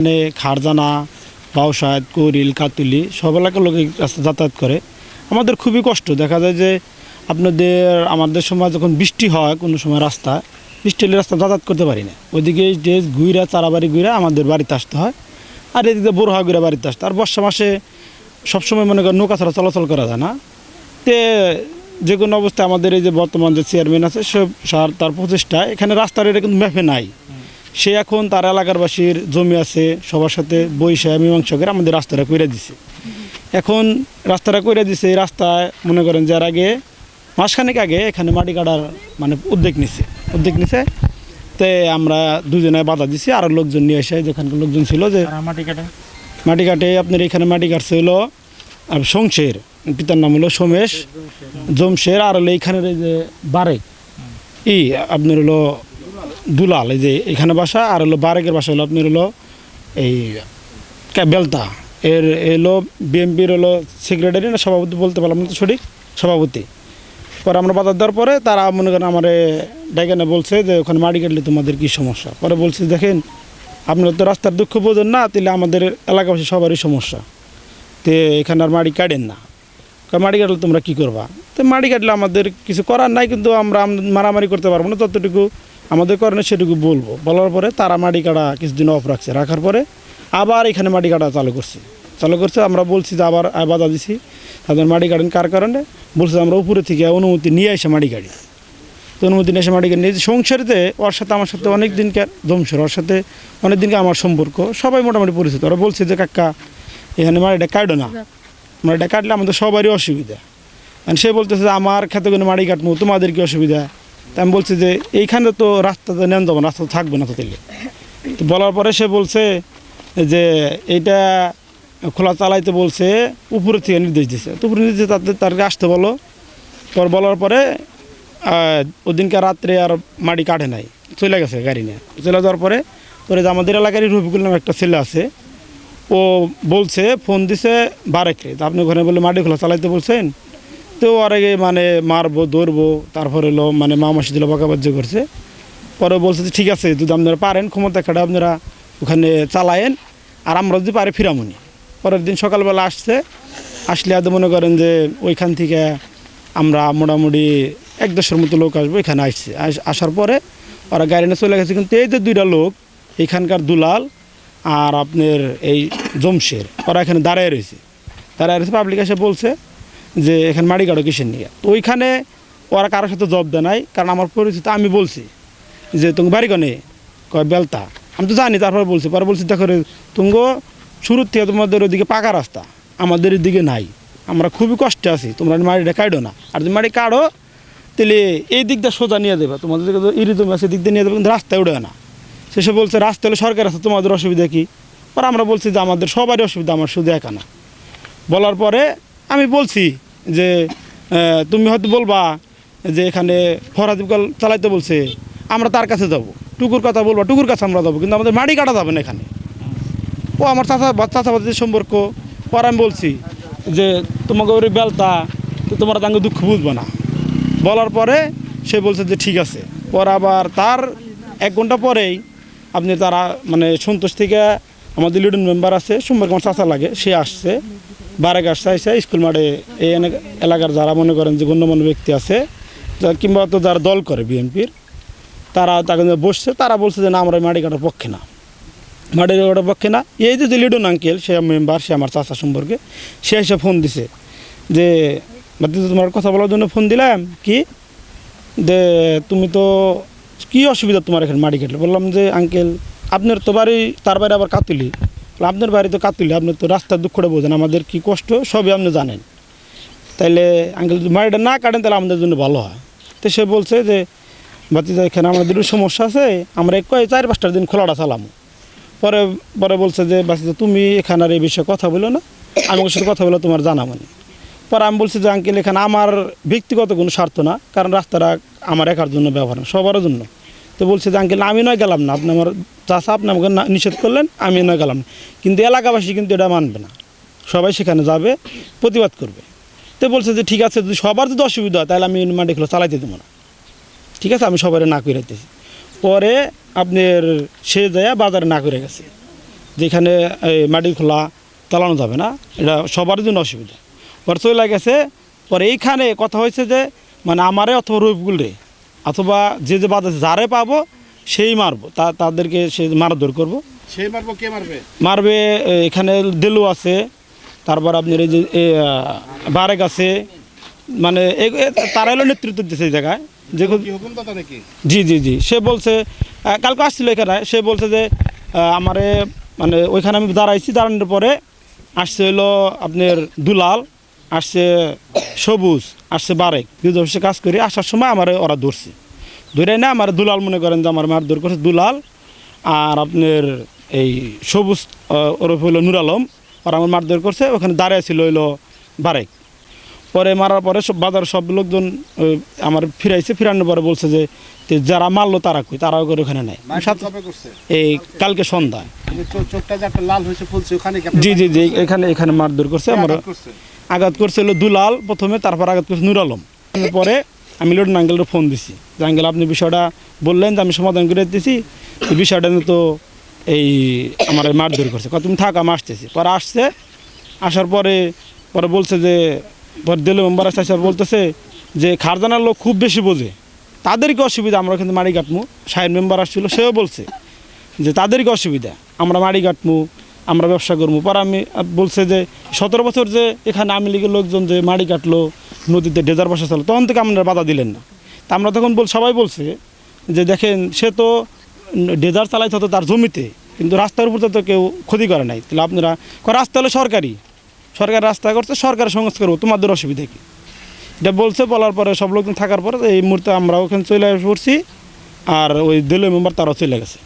মানে খারজানা বাউসাদ করিল, কাতুলি সব এলাকার লোক যাতায়াত করে। আমাদের খুবই কষ্ট। দেখা যায় যে আপনাদের, আমাদের সময় যখন বৃষ্টি হয় কোনো সময় রাস্তা, বৃষ্টি হলে রাস্তা যাতায়াত করতে পারি না। ওইদিকে যে গুইরা, চারাবাড়ি গুইরা আমাদের বাড়িতে আসতে হয়। আর এদিকে হওয়া গুইরা বাড়িতে আসতে আর বর্ষা মাসে সবসময় মনে করেন নৌকা ছাড়া চলাচল করা যায় না। তে যে কোনো অবস্থায় আমাদের এই যে বর্তমান যে চেয়ারম্যান আছে সব সার তার প্রচেষ্টা এখানে রাস্তার এটা কিন্তু ম্যাপে নাই। সে এখন তার এলাকারবাসীর জমি আছে সবার সাথে বৈশা মীমাংসা করে আমাদের রাস্তাটা করে দিছে। এখন রাস্তাটা করে দিছে এই রাস্তায় মনে করেন যার আগে মাসখানেক আগে এখানে মাটি কাটার মানে উদ্যোগ নিছে। উদ্যোগ নিছে তে আমরা দুজনে বাধা দিছি আর লোকজন নিয়ে এসে যেখানকার লোকজন ছিল যে মাটি কাটে। মাটি কাটে আপনার এখানে মাটি কাটছে হলো আর সংসের পিতার নাম হলো সোমেশ জমশের আর হলো এইখানের এই যে বারেক ই আপনার হলো দুলাল, এই যে এখানে বাসা, আর হলো বারেকের বাসা হলো আপনার হলো এই বেলতা। এর এলো বিএমপির হলো সেক্রেটারি না, সভাপতি বলতে পারলাম না তো সঠিক, সভাপতি। পরে আমরা বাজার দেওয়ার পরে তারা মনে করেন আমার ডাইগানে বলছে যে, ওখানে মাটি কাটলে তোমাদের কী সমস্যা? পরে বলছি, দেখেন, আপনারা তো রাস্তার দুঃখ বোঝেন না তাহলে আমাদের এলাকাবাসী সবারই সমস্যা। তে এখানে আর মাটি কাটেন না। মাটি কাটলে তোমরা কী করবা? তো মাটি কাটলে আমাদের কিছু করার নাই, কিন্তু আমরা মারামারি করতে পারব না, ততটুকু আমাদের করণে সেটুকু বলব। বলার পরে তারা মাটি কাটা কিছুদিন অফ রাখছে। রাখার পরে আবার এখানে মাটি কাটা চালু করছে। চালু করছে, আমরা বলছি যে আবার বাধা দিছি। তাদের মাটি কাটেন কার কারণে? বলছে আমরা উপরে থেকে অনুমতি নিয়ে এসে মাটি কাটি। তো অনুমতি নিয়ে এসে মাটি কাটি। সংসারিতে ওর সাথে, আমার সাথে অনেক দিনকার জমশের ওর সাথে অনেক দিনকে আমার সম্পর্ক। সবাই মোটামুটি পরিচিত। ওরা বলছে যে, কাকা, এখানে মাটিটা কাটো না। মাটিটা কাটলে আমাদের সবারই অসুবিধা। আর সে বলতেছে যে, আমার খেতে কোনো মাটি কাটবো, তোমাদের কি অসুবিধা? তা আমি বলছি যে এইখানে তো রাস্তাতে নেন যাব রাস্তা তো থাকবে না তো তাহলে তো বলার পরে সে বলছে যে এইটা খোলা চালাইতে বলছে, উপরে থেকে নির্দেশ দিছে। তো উপরে নির্দেশ তাদের তারকে আসতে বলো। পর বলার পরে ওদিনকে রাত্রে আর মাটি কাটে নাই, চলে গেছে গাড়ি নিয়ে। চলে যাওয়ার পরে পরে যে আমাদের এলাকারই রফিকুল নামে একটা ছেলে আছে, ও বলছে, ফোন দিছে বারেকরে। তো আপনি ঘরে বলে মাটি খোলা চালাইতে বলছেন তো আগে মানে মারবো, ধরবো, তারপরে হলো মানে মামাসি দিল বকাবাজ্য করছে। পরে বলছে যে, ঠিক আছে, যদি আপনারা পারেন ক্ষমতা খাটা আপনারা ওখানে চালায়েন, আর আমরা যদি পারি ফিরামুনি। পরের দিন সকালবেলা আসছে, আসলে আদৌ মনে করেন যে ওইখান থেকে আমরা মোটামুটি এক দেশের মতো লোক আসব এখানে আসছে। আসার পরে ওরা গাড়ি নিয়ে চলে গেছে, কিন্তু এই যে দুইটা লোক, এখানকার দুলাল আর আপনার এই জমশের, ওরা এখানে দাঁড়ায় রয়েছে। দাঁড়ায় রয়েছে পাবলিক এসে বলছে যে এখানে মাটি কাটো কিসের নিয়ে? তো ওইখানে ওরা কারোর সাথে জব দেয় নাই, কারণ আমার পরিচিত, আমি বলছি যে, তুমি বাড়ি কনে কয়, বেলতা। আমি তো জানি, তারপরে বলছি, পরে বলছি, দেখো তুঙ্গ শুরুর থেকে তোমাদের ওদিকে পাকা রাস্তা, আমাদের এদিকে নাই। আমরা খুবই কষ্টে আছি, তোমরা মাটিটা কাটো না। আর যদি মাটি কাটো তাহলে এই দিকটা সোজা নিয়ে দেবে। তোমাদের ইরি তুমি আছে, দিক দিয়ে নিয়ে দেবে, কিন্তু রাস্তায় উঠে না। সেসব বলছে রাস্তা হলে সরকার আছে, তোমাদের অসুবিধা কি? পরে আমরা বলছি যে, আমাদের সবারই অসুবিধা, আমার শুধু একা না। বলার পরে আমি বলছি যে তুমি হয়তো বলবা যে এখানে ফরাদিবকাল চালাইতে বলছে, আমরা তার কাছে যাব। টুকুর কথা বলবা, টুকুর কাছে আমরা যাব, কিন্তু আমাদের মাটি কাটা যাবে না এখানে। ও আমার চাচা চাচা বাচ্চাদের সম্পর্ক, পর আমি বলছি যে, তোমাকে ওই বেলতা, তো তোমরা তাকে দুঃখ বুঝবে না। বলার পরে সে বলছে যে, ঠিক আছে। পর আবার তার এক ঘণ্টা পরেই আপনি তারা মানে সন্তোষ থেকে আমাদের লিডন মেম্বার আছে, সোমবার আমার চাচা লাগে, সে আসছে। বারেক আসছে এসে স্কুল মাঠে এই এলাকার যারা মনে করেন যে গণ্যমান্য ব্যক্তি আছে কিংবা তো যারা দল করে বিএনপির, তারা তাকে বসছে, তারা বলছে যে না, আমরা মাটি কাটার পক্ষে না। মাটি কাটার পক্ষে না। এই যে লিডন আঙ্কেল সে মেম্বার সে আমার চাচা সম্পর্কে, সে এসে ফোন দিছে যে তোমার কথা বলার জন্য ফোন দিলাম, কি? যে তুমি তো কী অসুবিধা তোমার এখানে মাটি কাটলে? বললাম যে, আঙ্কেল, আপনার তো বাড়ি, তার বাইরে আবার কাতুলি। আপনার বাড়ি তো কাতুলি, আপনি তো রাস্তার দুঃখটা বোঝেন, আমাদের কি কষ্ট সবই আপনি জানেন। তাইলে আঙ্কেল যদি মাটিটা না কাটেন, তাহলে আমাদের জন্য ভালো হয়। তো সে বলছে যে বাতিজা এখানে আমাদের সমস্যা আছে, আমরা কয় চার পাঁচটার দিন খোলাটা চালাম। পরে পরে বলছে যে বাতিজা তুমি এখানে আর এই বিষয়ে কথা বলো না, আমি সাথে কথা বলে তোমার জানাব না। পরে আমি বলছি যে, আঙ্কেল, এখানে আমার ব্যক্তিগত কোনো স্বার্থ না, কারণ রাস্তাটা আমার একার জন্য ব্যবহার সবার জন্য। তো বলছে যে, আঙ্কেল, আমি নয় গেলাম না। আপনি আমার চাষা আপনি আমাকে নিষেধ করলেন, আমি নয় গেলাম না। কিন্তু এলাকাবাসী কিন্তু এটা মানবে না। সবাই সেখানে যাবে, প্রতিবাদ করবে। তো বলছে যে, ঠিক আছে, যদি সবার যদি অসুবিধা হয়, তাহলে আমি মাটি মাটিগুলো চালাইতে দেবো না। ঠিক আছে, আমি সবাই না করে দিতেছি। পরে আপনার সে যায় বাজারে না করে গেছে। যে এখানে এই মাটি খোলা চালানো যাবে না, এটা সবার জন্য অসুবিধা। পরে চলে গেছে। পরে এইখানে কথা হয়েছে যে মানে আমারে অথবা রবিগুল রে অথবা যে যে বাদ আছে যারে পাবো সেই মারবো। তা তাদেরকে সে মারধর করব। সেই মারবো কে মারবে? মারবে এখানে দেলু আছে তারপর আপনার এই যে বারেক আছে। মানে তারা এলো নেতৃত্ব দিচ্ছে এই জায়গায়। যে জি জি জি। সে বলছে কালকে আসছিল এখানে সে বলছে যে আমারে মানে ওইখানে আমি দাঁড়াইছি দাঁড়ানোর পরে আসছে হলো আপনার দুলাল আসছে সবুজ আসছে বারেক। দুধ অফিসে কাজ করি আসার সময় আমার ওরা ধরছে। ধরে না আমার দুলাল মনে করেন যে আমার মার ধর করছে দুলাল আর আপনার এই সবুজ ওরফ হইল নুর আলম ওরা আমার মারধর করছে ওখানে দাঁড়িয়ে ছিল হইল বারেক। পরে মারার পরে সব বাজার সব লোকজন আমার ফিরাইছে ফিরানোর পরে বলছে যে যারা মারলো তারা কই তারাও করে ওখানে করছে? এই কালকে সন্ধ্যায়। জি জি জি এখানে এখানে মারধর করছে আমার আঘাত করছে আঘাত করছিল দুলাল প্রথমে, তারপর আঘাত করছে নুর আলম। পরে আমি লোড আঙ্কেলের ফোন দিছি। যে আঙ্কেল আপনি বিষয়টা বললেন যে আমি সমাধান করে দিতেছি বিষয়টা তো এই আমার মারধর করছে। তুমি থাক, আমি আসতেছি। পরে আসছে, আসার পরে পরে বলছে যে, পরে দিল মেম্বার আসছে বলতেছে যে খারদানার লোক খুব বেশি বোঝে। তাদেরকে অসুবিধা, আমরা কিন্তু মারি কাটমু। সাহেব মেম্বার আসছিল, সেও বলছে যে, তাদেরকে অসুবিধা, আমরা মাড়ি কাটমু, আমরা ব্যবসা করব পর আমি বলছে যে সতেরো বছর যে এখানে আমি লীগের লোকজন যে মাড়ি কাটলো, নদীতে ডেজার বসা চলো তখন থেকে আপনারা বাধা দিলেন না। তা আমরা তখন বল, সবাই বলছে যে দেখেন, সে তো ডেজার চালাইতে হতো তার জমিতে, কিন্তু রাস্তার উপর তো কেউ ক্ষতি করে নাই। তাহলে আপনারা রাস্তা হলো সরকারি। সরকার রাস্তা করছে সরকারের সংস্কার তোমাদের অসুবিধা কি? এটা বলছে, বলার পরে সব লোকজন থাকার পরে, এই মুহূর্তে আমরা ওখানে চলে পড়ছি, আর ওই দলীয় মেম্বার তারাও চলে গেছে।